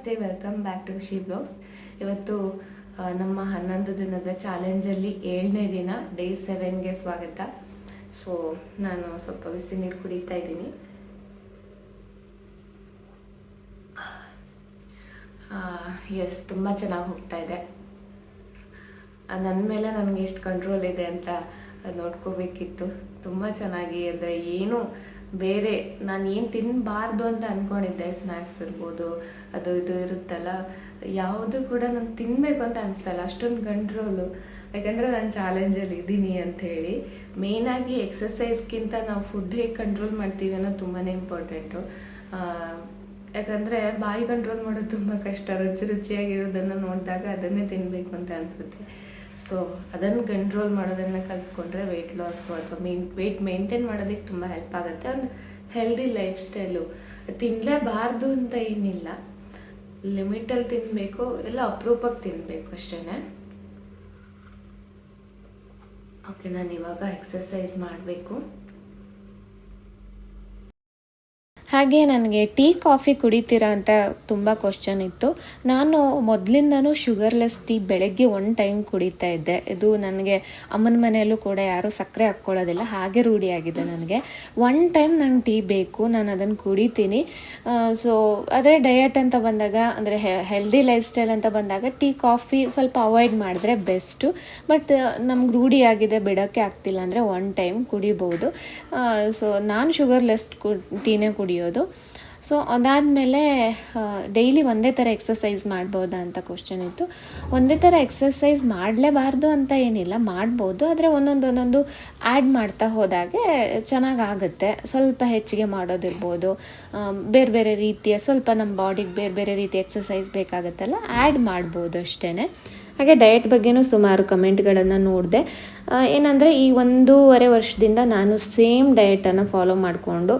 ನಮಸ್ತೆ welcome back to she blogs ಇವತ್ತು ನಮ್ಮ ಹನ್ನೊಂದು ದಿನದ ಚಾಲೆಂಜಲ್ಲಿ ಏಳನೇ ದಿನ ಡೇ ಸೆವೆನ್ಗೆ ಸ್ವಾಗತ. ಸೊ ನಾನು ಸ್ವಲ್ಪ ಬಿಸಿ ನೀರು ಕುಡಿತಾ ಇದ್ದೀನಿ. ಎಸ್ ತುಂಬ ಚೆನ್ನಾಗಿ ಹೋಗ್ತಾ ಇದೆ. ನನ್ನ ಮೇಲೆ ನನಗೆ ಎಷ್ಟು ಕಂಟ್ರೋಲ್ ಇದೆ ಅಂತ ನೋಡ್ಕೋಬೇಕಿತ್ತು. ತುಂಬ ಚೆನ್ನಾಗಿ, ಅಂದರೆ ಏನು ಬೇರೆ, ನಾನು ಏನು ತಿನ್ನಬಾರ್ದು ಅಂತ ಅಂದ್ಕೊಂಡಿದ್ದೆ ಸ್ನ್ಯಾಕ್ಸ್ ಇರ್ಬೋದು, ಅದು ಇದು ಇರುತ್ತಲ್ಲ, ಯಾವುದು ಕೂಡ ನಾನು ತಿನ್ನಬೇಕು ಅಂತ ಅನಿಸ್ತಲ್ಲ ಅಷ್ಟೊಂದು ಕಂಟ್ರೋಲು ಯಾಕಂದರೆ ನಾನು ಚಾಲೆಂಜಲ್ಲಿ ಇದ್ದೀನಿ ಅಂಥೇಳಿ ಮೇಯ್ನಾಗಿ ಎಕ್ಸಸೈಸ್ಗಿಂತ ನಾವು ಫುಡ್ ಹೇಗೆ ಕಂಟ್ರೋಲ್ ಮಾಡ್ತೀವಿ ಅನ್ನೋದು ತುಂಬಾ ಇಂಪಾರ್ಟೆಂಟು ಯಾಕಂದರೆ ಬಾಯಿ ಕಂಟ್ರೋಲ್ ಮಾಡೋದು ತುಂಬ ಕಷ್ಟ, ರುಚಿ ರುಚಿಯಾಗಿರೋದನ್ನು ನೋಡಿದಾಗ ಅದನ್ನೇ ತಿನ್ನಬೇಕು ಅಂತ ಅನಿಸುತ್ತೆ. ಸೊ ಅದನ್ನು ಕಂಟ್ರೋಲ್ ಮಾಡೋದನ್ನು ಕಲ್ತ್ಕೊಂಡ್ರೆ ವೆಯ್ಟ್ ಲಾಸು ಅಥವಾ ಮೇನ್ ವೆಯ್ಟ್ ಮೇಂಟೈನ್ ಮಾಡೋದಕ್ಕೆ ತುಂಬ ಹೆಲ್ಪ್ ಆಗುತ್ತೆ. ಒಂದು ಹೆಲ್ದಿ ಲೈಫ್ ಸ್ಟೈಲು ತಿನ್ನಲೇಬಾರ್ದು ಅಂತ ಏನಿಲ್ಲ. ಲಿಮಿಟಲ್ಲಿ ತಿನ್ನಬೇಕು ಎಲ್ಲ ಅಪರೂಪಕ್ಕೆ ತಿನ್ನಬೇಕು ಅಷ್ಟೇ ಓಕೆ ನಾನು ಇವಾಗ ಎಕ್ಸಸೈಸ್ ಮಾಡಬೇಕು. ಹಾಗೆ ನನಗೆ ಟೀ, ಕಾಫಿ ಕುಡಿತೀರಾ ಅಂತ ತುಂಬ ಕ್ವಶನ್ ಇತ್ತು. ನಾನು ಮೊದಲಿಂದನೂ ಶುಗರ್ಲೆಸ್ ಟೀ ಬೆಳಗ್ಗೆ ಒನ್ ಟೈಮ್ ಕುಡಿತಾ ಇದ್ದೆ. ಇದು ನನಗೆ ಅಮ್ಮನ ಮನೆಯಲ್ಲೂ ಕೂಡ ಯಾರೂ ಸಕ್ಕರೆ ಹಾಕ್ಕೊಳ್ಳೋದಿಲ್ಲ, ಹಾಗೆ ರೂಢಿಯಾಗಿದೆ ನನಗೆ. ಒನ್ ಟೈಮ್ ನಂಗೆ ಟೀ ಬೇಕು, ನಾನು ಅದನ್ನು ಕುಡಿತೀನಿ. ಸೊ ಅದೇ ಡಯಟ್ ಅಂತ ಬಂದಾಗ, ಅಂದರೆ ಹೆಲ್ದಿ ಲೈಫ್ ಸ್ಟೈಲ್ ಅಂತ ಬಂದಾಗ ಟೀ, ಕಾಫಿ ಸ್ವಲ್ಪ ಅವಾಯ್ಡ್ ಮಾಡಿದ್ರೆ ಬೆಸ್ಟು ಬಟ್ ನಮ್ಗೆ ರೂಢಿಯಾಗಿದೆ ಬಿಡೋಕ್ಕೆ ಆಗ್ತಿಲ್ಲ ಅಂದರೆ ಒನ್ ಟೈಮ್ ಕುಡಿಬೋದು. ಸೊ ನಾನು ಶುಗರ್ಲೆಸ್ ಕು, ಟೀನೇ ಕುಡಿಯೋದು. ಸೊ ಅದಾದಮೇಲೆ ಡೈಲಿ ಒಂದೇ ಥರ ಎಕ್ಸಸೈಸ್ ಮಾಡ್ಬೋದಾ ಅಂತ ಕ್ವಶನ್ ಇತ್ತು. ಒಂದೇ ಥರ ಎಕ್ಸಸೈಸ್ ಮಾಡಲೇಬಾರ್ದು ಅಂತ ಏನಿಲ್ಲ, ಮಾಡ್ಬೋದು. ಆದರೆ ಒಂದೊಂದು ಒಂದೊಂದು ಆ್ಯಡ್ ಮಾಡ್ತಾ ಹೋದಾಗೆ ಚೆನ್ನಾಗಾಗುತ್ತೆ. ಸ್ವಲ್ಪ ಹೆಚ್ಚಿಗೆ ಮಾಡೋದಿರ್ಬೋದು. ಬೇರೆ ಬೇರೆ ರೀತಿಯ, ಸ್ವಲ್ಪ ನಮ್ಮ ಬಾಡಿಗೆ ಬೇರೆ ಬೇರೆ ರೀತಿ ಎಕ್ಸಸೈಸ್ ಬೇಕಾಗುತ್ತಲ್ಲ ಆ್ಯಡ್ ಮಾಡ್ಬೋದು ಅಷ್ಟೇ ಹಾಗೆ ಡಯಟ್ ಬಗ್ಗೆನೂ ಸುಮಾರು ಕಮೆಂಟ್ಗಳನ್ನು ನೋಡಿದೆ. ಏನಂದರೆ ಈ ಒಂದೂವರೆ ವರ್ಷದಿಂದ ನಾನು ಸೇಮ್ ಡಯಟನ್ನು ಫಾಲೋ ಮಾಡಿಕೊಂಡು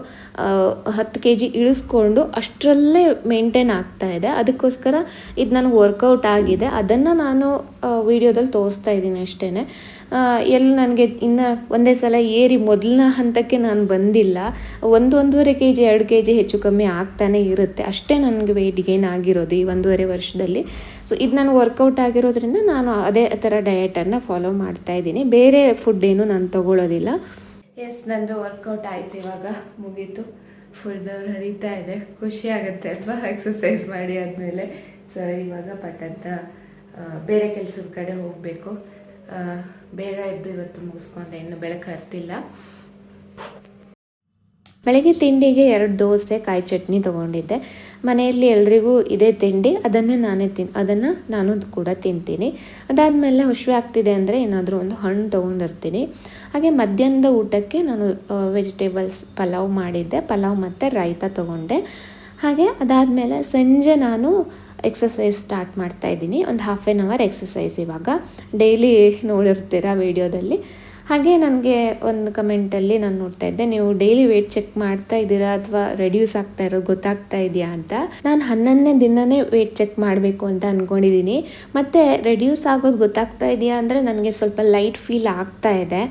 ಹತ್ತು ಕೆ ಜಿ ಇಳಿಸ್ಕೊಂಡು ಅಷ್ಟರಲ್ಲೇ ಮೇಂಟೈನ್ ಆಗ್ತಾ ಇದೆ. ಅದಕ್ಕೋಸ್ಕರ ಇದು ನನಗೆ ವರ್ಕೌಟ್ ಆಗಿದೆ. ಅದನ್ನು ನಾನು ವಿಡಿಯೋದಲ್ಲಿ ತೋರಿಸ್ತಾ ಇದ್ದೀನಿ ಅಷ್ಟೇ ಎಲ್ಲಿ ನನಗೆ ಇನ್ನು ಒಂದೇ ಸಲ ಏರಿ ಮೊದಲನ ಹಂತಕ್ಕೆ ನಾನು ಬಂದಿಲ್ಲ. ಒಂದು ಒಂದೂವರೆ ಕೆ ಜಿ ಎರಡು ಕೆ ಜಿ ಹೆಚ್ಚು ಕಮ್ಮಿ ಆಗ್ತಾನೆ ಇರುತ್ತೆ. ಅಷ್ಟೇ ನನಗೆ ವೆಯ್ಟ್ ಗೇನ್ ಆಗಿರೋದು ಈ ಒಂದೂವರೆ ವರ್ಷದಲ್ಲಿ. ಸೊ ಇದು ನಾನು ವರ್ಕೌಟ್ ಆಗಿರೋದ್ರಿಂದ ನಾನು ಅದೇ ಥರ ಡಯಟನ್ನು ಫಾಲೋ ಮಾಡ್ತಾ ಇದ್ದೀನಿ. ಬೇರೆ ಫುಡ್ ಏನು ನಾನು ತಗೊಳ್ಳೋದಿಲ್ಲ ಎಸ್ ನಂದು ವರ್ಕೌಟ್ ಆಯ್ತು, ಇವಾಗ ಮುಗೀತು. ಫುಲ್ ಬೆವರು ಹರಿತಾ ಇದೆ. ಖುಷಿ ಆಗುತ್ತೆ ಅಲ್ವಾ? ಎಕ್ಸಸೈಸ್ ಮಾಡಿ ಆದಮೇಲೆ. ಸೊ ಇವಾಗ ಪಟ್ಟಂತ ಬೇರೆ ಕೆಲಸದ ಕಡೆ ಹೋಗಬೇಕು. ಬೇಗ ಎದ್ದು ಇವತ್ತು ಮುಗಿಸ್ಕೊಂಡೆ. ಇನ್ನು ಬೆಳಕು ಹತ್ತಿಲ್ಲ ಬೆಳಗ್ಗೆ ತಿಂಡಿಗೆ ಎರಡು ದೋಸೆ, ಕಾಯಿ ಚಟ್ನಿ ತೊಗೊಂಡಿದ್ದೆ. ಮನೆಯಲ್ಲಿ ಎಲ್ರಿಗೂ ಇದೇ ತಿಂಡಿ. ಅದನ್ನೇ ನಾನೇ ತಿನ್, ಅದನ್ನು ನಾನು ಕೂಡ ತಿಂತೀನಿ. ಅದಾದಮೇಲೆ ಹುಷಿ ಆಗ್ತಿದೆ ಅಂದರೆ ಏನಾದರೂ ಒಂದು ಹಣ್ಣು ತೊಗೊಂಡಿರ್ತೀನಿ ಹಾಗೆ ಮಧ್ಯಾಹ್ನದ ಊಟಕ್ಕೆ ನಾನು ವೆಜಿಟೇಬಲ್ಸ್ ಪಲಾವ್ ಮಾಡಿದ್ದೆ. ಪಲಾವ್ ಮತ್ತು ರೈತ ತೊಗೊಂಡೆ. ಹಾಗೆ ಅದಾದಮೇಲೆ ಸಂಜೆ ನಾನು ಎಕ್ಸಸೈಸ್ ಸ್ಟಾರ್ಟ್ ಮಾಡ್ತಾ ಇದ್ದೀನಿ. ಒಂದು ಹಾಫ್ ಆ್ಯನ್ ಅವರ್ ಎಕ್ಸಸೈಸ್ ಇವಾಗ. ಡೈಲಿ ನೋಡಿರ್ತೀರ ವೀಡಿಯೋದಲ್ಲಿ ಹಾಗೆ ನನಗೆ ಒಂದು ಕಮೆಂಟಲ್ಲಿ ನಾನು ನೋಡ್ತಾ ಇದ್ದೆ. ನೀವು ಡೈಲಿ ವೆಯ್ಟ್ ಚೆಕ್ ಮಾಡ್ತಾ ಇದ್ದೀರಾ ಅಥವಾ ರೆಡ್ಯೂಸ್ ಆಗ್ತಾ ಇರೋದು ಗೊತ್ತಾಗ್ತಾ ಇದೆಯಾ ಅಂತ. ನಾನು ಹನ್ನೊಂದನೇ ದಿನನೇ ವೆಯ್ಟ್ ಚೆಕ್ ಮಾಡಬೇಕು ಅಂತ ಅಂದ್ಕೊಂಡಿದ್ದೀನಿ ಮತ್ತು ರೆಡ್ಯೂಸ್ ಆಗೋದು ಗೊತ್ತಾಗ್ತಾ ಇದೆಯಾ ಅಂದರೆ ನನಗೆ ಸ್ವಲ್ಪ ಲೈಟ್ ಫೀಲ್ ಆಗ್ತಾ ಇದೆ.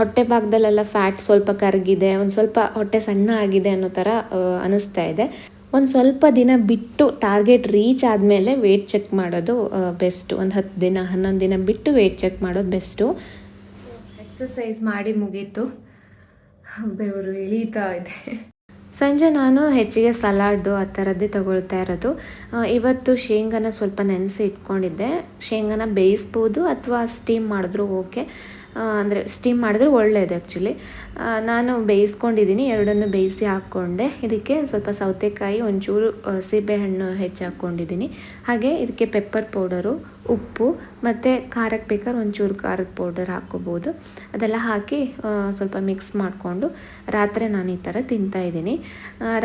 ಹೊಟ್ಟೆ ಭಾಗದಲ್ಲೆಲ್ಲ ಫ್ಯಾಟ್ ಸ್ವಲ್ಪ ಕರಗಿದೆ, ಒಂದು ಸ್ವಲ್ಪ ಹೊಟ್ಟೆ ಸಣ್ಣ ಆಗಿದೆ ಅನ್ನೋ ಥರ ಅನಿಸ್ತಾ ಇದೆ. ಒಂದು ಸ್ವಲ್ಪ ದಿನ ಬಿಟ್ಟು ಟಾರ್ಗೆಟ್ ರೀಚ್ ಆದಮೇಲೆ ವೆಯ್ಟ್ ಚೆಕ್ ಮಾಡೋದು ಬೆಸ್ಟು ಒಂದು ಹತ್ತು ದಿನ, ಹನ್ನೊಂದು ದಿನ ಬಿಟ್ಟು ವೆಯ್ಟ್ ಚೆಕ್ ಮಾಡೋದು ಬೆಸ್ಟು ಎಕ್ಸಸೈಸ್ ಮಾಡಿ ಮುಗೀತು. ಬೆವರು ಇಳೀತಾ ಇದೆ. ಸಂಜೆ ನಾನು ಹೆಚ್ಚಿಗೆ ಸಲಾಡು ಆ ಥರದ್ದೇ ತಗೊಳ್ತಾ ಇರೋದು. ಇವತ್ತು ಶೇಂಗಾನ ಸ್ವಲ್ಪ ನೆನೆಸಿ ಇಟ್ಕೊಂಡಿದ್ದೆ ಶೇಂಗಾನ ಬೇಯಿಸ್ಬೋದು ಅಥವಾ ಸ್ಟೀಮ್ ಮಾಡಿದ್ರು ಓಕೆ. ಅಂದರೆ ಸ್ಟೀಮ್ ಮಾಡಿದ್ರೆ ಒಳ್ಳೆಯದು ಆ್ಯಕ್ಚುಲಿ ನಾನು ಬೇಯಿಸ್ಕೊಂಡಿದ್ದೀನಿ, ಎರಡನ್ನು ಬೇಯಿಸಿ ಹಾಕ್ಕೊಂಡೆ. ಇದಕ್ಕೆ ಸ್ವಲ್ಪ ಸೌತೆಕಾಯಿ, ಒಂಚೂರು ಸೀಬೆಹಣ್ಣು ಹೆಚ್ಚು ಹಾಕ್ಕೊಂಡಿದ್ದೀನಿ. ಹಾಗೆ ಇದಕ್ಕೆ ಪೆಪ್ಪರ್ ಪೌಡರು ಉಪ್ಪು ಮತ್ತು ಖಾರಕ್ಕೆ ಬೇಕಾದ್ರೆ ಒಂಚೂರು ಖಾರದ ಪೌಡರ್ ಹಾಕ್ಕೋಬೋದು. ಅದೆಲ್ಲ ಹಾಕಿ ಸ್ವಲ್ಪ ಮಿಕ್ಸ್ ಮಾಡಿಕೊಂಡು ರಾತ್ರಿ ನಾನು ಈ ಥರ ತಿಂತಾಯಿದ್ದೀನಿ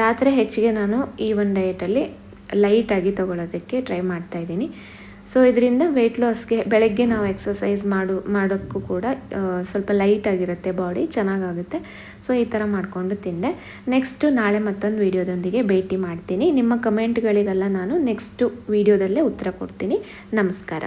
ರಾತ್ರಿ ಹೆಚ್ಚಿಗೆ ನಾನು ಈ ಒಂದು ಡಯಟಲ್ಲಿ ಲೈಟಾಗಿ ತೊಗೊಳೋದಕ್ಕೆ ಟ್ರೈ ಮಾಡ್ತಾಯಿದ್ದೀನಿ ಸೊ ಇದರಿಂದ ವೆಯ್ಟ್ ಲಾಸ್ಗೆ ಬೆಳಗ್ಗೆ ನಾವು ಎಕ್ಸಸೈಸ್ ಮಾಡು, ಮಾಡೋಕ್ಕೂ ಕೂಡ ಸ್ವಲ್ಪ ಲೈಟ್ ಆಗಿರುತ್ತೆ ಬಾಡಿ ಚೆನ್ನಾಗಾಗುತ್ತೆ. ಸೊ ಈ ಥರ ಮಾಡಿಕೊಂಡು ತಿಂದೆ. ನೆಕ್ಸ್ಟು ನಾಳೆ ಮತ್ತೊಂದು ವೀಡಿಯೋದೊಂದಿಗೆ ಭೇಟಿ ಮಾಡ್ತೀನಿ. ನಿಮ್ಮ ಕಮೆಂಟ್ಗಳಿಗೆಲ್ಲ ನಾನು ನೆಕ್ಸ್ಟು ವೀಡಿಯೋದಲ್ಲೇ ಉತ್ತರ ಕೊಡ್ತೀನಿ. ನಮಸ್ಕಾರ.